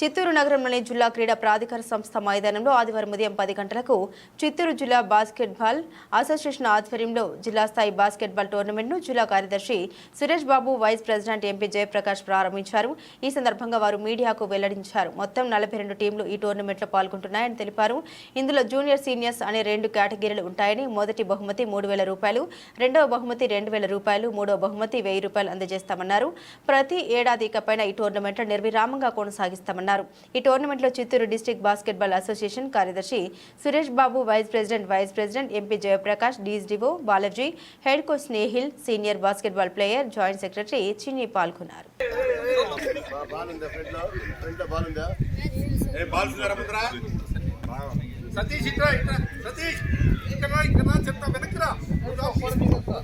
చిత్తూరు నగరంలోని జిల్లా క్రీడా ప్రాధికార సంస్థ మైదానంలో ఆదివారం ఉదయం పది గంటలకు చిత్తూరు జిల్లా బాస్కెట్బాల్ అసోసియేషన్ ఆధ్వర్యంలో జిల్లా స్థాయి బాస్కెట్బాల్ టోర్నమెంట్ను జిల్లా కార్యదర్శి Suresh Babu vice president MP Jayaprakash ప్రారంభించారు. ఈ సందర్భంగా వారు మీడియాకు వెల్లడించారు. మొత్తం నలభై రెండు టీంలు ఈ టోర్నమెంట్లో పాల్గొంటున్నాయని తెలిపారు. ఇందులో జూనియర్ సీనియర్స్ అనే రెండు కేటగిరీలు ఉంటాయని మొదటి బహుమతి మూడు వేల రూపాయలు రెండవ బహుమతి రెండు వేల రూపాయలు మూడవ బహుమతి వెయ్యి రూపాయలు అందజేస్తామన్నారు. ప్రతి ఏడాది ఇకపైన ఈ టోర్నమెంట్ నిర్విరామంగా కొనసాగిస్తామన్నారు. ఈ టోర్నమెంట్లో చిత్తూరు డిస్టిక్ బాస్కెట్బాల్ అసోసియేషన్ కార్యదర్శి Suresh Babu vice president vice president MP Jayaprakash DSDO Balaji head coach Snehil senior basketball player joint secretary Chinni పాల్గొన్నారు. సతీష్ ఇట్రా ఇట్రా సతీష్ ఇక్కడ ఇక్కడ చెప్తా వెనక్కిరా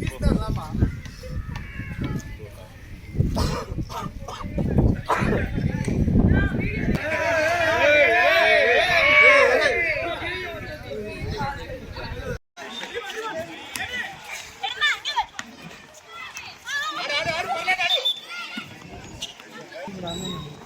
తీస్తా Rama. Paano yun?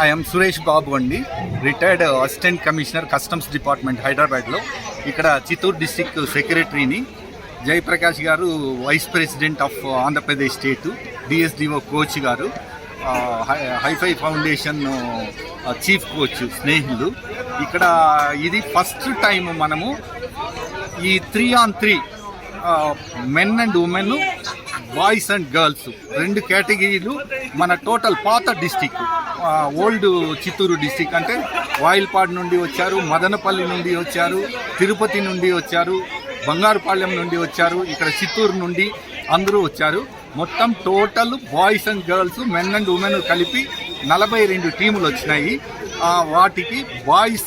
I'm Suresh Babu అండి. Retired assistant commissioner customs department హైదరాబాద్లో ఇక్కడ చిత్తూరు డిస్టిక్ సెక్రటరీని జయప్రకాష్ గారు vice president of Andhra Pradesh state DSDO coach గారు hi- hi fi foundation chief coach స్నేహితులు. ఇక్కడ ఇది ఫస్ట్ టైం మనము ఈ three on three men and women boys and girls రెండు కేటగిరీలు మన టోటల్ పాత డిస్టిక్ ఓల్డ్ చిత్తూరు డిస్టిక్ అంటే వాయిల్పాడు నుండి వచ్చారు మదనపల్లి నుండి వచ్చారు తిరుపతి నుండి వచ్చారు బంగారుపాళ్యం నుండి వచ్చారు ఇక్కడ చిత్తూరు నుండి అందరూ వచ్చారు. మొత్తం total boys and girls men and women కలిపి నలభై రెండు టీములు వచ్చినాయి. ఆ, వాటికి boys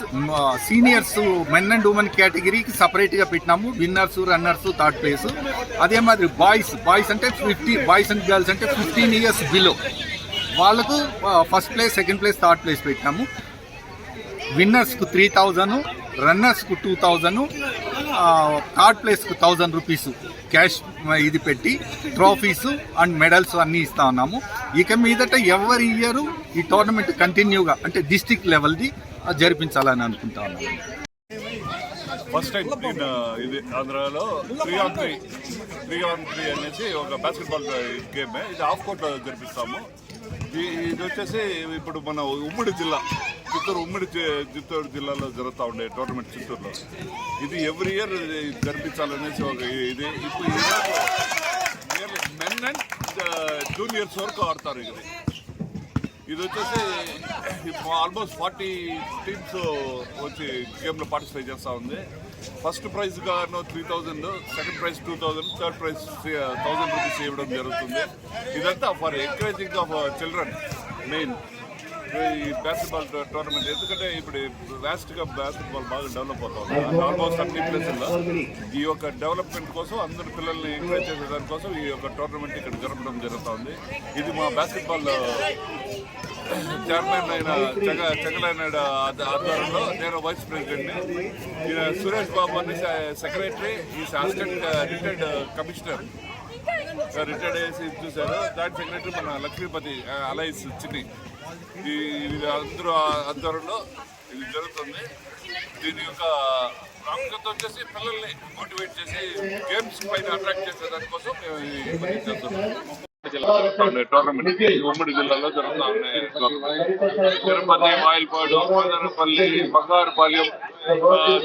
seniors men and women కేటగిరీకి సపరేట్గా పెట్టినాము. Winners runners third place. అదే మాదిరి బాయ్స్ బాయ్స్ అంటే ఫిఫ్టీ బాయ్స్ అండ్ గర్ల్స్ అంటే ఫిఫ్టీన్ ఇయర్స్ బిలో. వాళ్ళకు first place second place third place పెట్టినాము. విన్నర్స్కు త్రీ థౌజండ్ రన్నర్స్కు టూ థౌజండ్ థర్డ్ ప్లేస్కు థౌజండ్ రూపీస్ క్యాష్ ఇది పెట్టి ట్రోఫీస్ అండ్ మెడల్స్ అన్నీ ఇస్తా ఉన్నాము. ఇక మీదట ఎవరి ఇయర్ ఈ టోర్నమెంట్ కంటిన్యూగా అంటే డిస్టిక్ లెవెల్ది జరిపించాలని అనుకుంటా ఉన్నాము ఫస్ట్ టైం నేను ఇది ఆంధ్రాలో three on three three on three అనేసి ఒక బాస్కెట్బాల్ గేమ్ ఇది హాఫ్ కోర్ట్ జరిపిస్తాము. ఇది వచ్చేసి ఇప్పుడు మన ఉమ్మడి జిల్లా చిత్తూరు ఉమ్మడి చిత్తూరు జిల్లాలో జరుగుతూ ఉండే టోర్నమెంట్ చిత్తూరులో. ఇది ఎవ్రీ ఇయర్ జరిపించాలనేసి ఒక ఇది ఇప్పుడు మెన్ అండ్ జూనియర్స్ వరకు ఆడతారు ఇది. ఇది వచ్చేసి ఆల్మోస్ట్ ఫార్టీ టీమ్స్ వచ్చి గేమ్లో పార్టిసిపేట్ చేస్తూ ఉంది. ఫస్ట్ ప్రైజ్ గాను three thousand second prize two thousand third prize thousand rupees ఇవ్వడం జరుగుతుంది. ఇదంతా for encouraging of children main ఈ బాస్కెట్బాల్ టోర్నమెంట్ ఎందుకంటే ఇప్పుడు వ్యాస్ట్గా బాస్కెట్బాల్ బాగా డెవలప్ అవుతుంది. ఆల్మోస్ట్ అన్ని ప్లేసుల్లో ఈ యొక్క డెవలప్మెంట్ కోసం అందరు పిల్లల్ని ఎంకరేజ్ చేసే దానికోసం ఈ యొక్క టోర్నమెంట్ ఇక్కడ జరపడం జరుగుతుంది. ఇది మా బాస్కెట్బాల్ చైర్మన్ అయిన జగ జగలనాయుడు ఆధ్వర్యంలో నేను వైస్ ప్రెసిడెంట్ని ఈయన సురేష్ బాబు అని సెక్రటరీ ఈ అసిస్టెంట్ రిటైర్డ్ కమిషనర్ రిటైర్డ్ చేసి చూశారు. దాని సెక్రటరీ మన లక్ష్మీపతి uh, అలైస్ చిన్ని. ఈ ఇది అందరూ ఆధ్వర్యంలో ఇది జరుగుతుంది. దీని యొక్క ప్రాముఖ్యత వచ్చేసి పిల్లల్ని మోటివేట్ చేసి గేమ్స్ పైన అట్రాక్ట్ చేసే దానికోసం మేము ఈ పని టోర్నమెంట్ ఉమ్మడి జిల్లాలో జరుగుతా ఉన్నాయి. తిరుపతి మాయిల్పాడు మదనపల్లి బంగారుపాలెం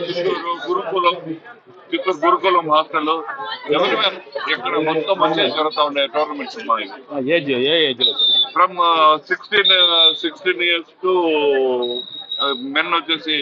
చిత్తూరు గురుకులం చిత్తూరు గురుకులం హాస్టల్ ఎవరి ఇక్కడ మొత్తం మంచిగా జరుగుతా ఉన్నాయి టోర్నమెంట్స్ ఉన్నాయి ఏజ్ ఏ ఏజ్లో? From sixteen sixteen years to men వచ్చేసి